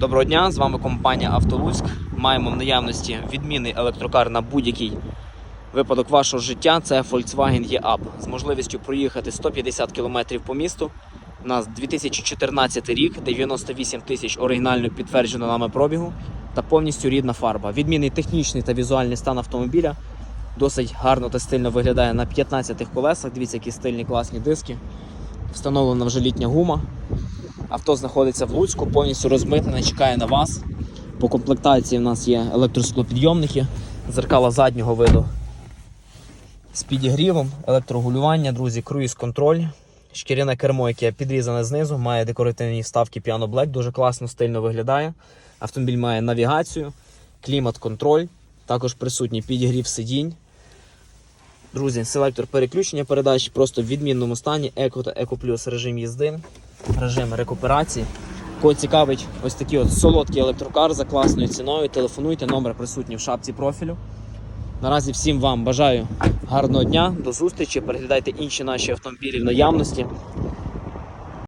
Доброго дня, з вами компанія Автолуцьк. Маємо в наявності відмінний електрокар на будь-який випадок вашого життя. Це Volkswagen E-Up з можливістю проїхати 150 км по місту. У нас 2014 рік, 98 тисяч оригінально підтверджено нами пробігу та повністю рідна фарба. Відмінний технічний та візуальний стан автомобіля. Досить гарно та стильно виглядає на 15 колесах. Дивіться, які стильні класні диски. Встановлена вже літня гума. Авто знаходиться в Луцьку, повністю розмитнене, чекає на вас. По комплектації в нас є електросклопідйомники, зеркала заднього виду з підігрівом, електрогулювання, друзі, круїз-контроль, шкіряне кермо, яке підрізане знизу, має декоративні вставки Piano Black, дуже класно, стильно виглядає. Автомобіль має навігацію, клімат-контроль, також присутній підігрів сидінь. Друзі, селектор переключення передач просто в відмінному стані, еко та еко плюс режим їзди, режим рекуперації. Кого цікавить ось такий от солодкий електрокар за класною ціною, телефонуйте, номер присутній в шапці профілю. Наразі всім вам бажаю гарного дня, до зустрічі. Переглядайте інші наші автомобілі в наявності.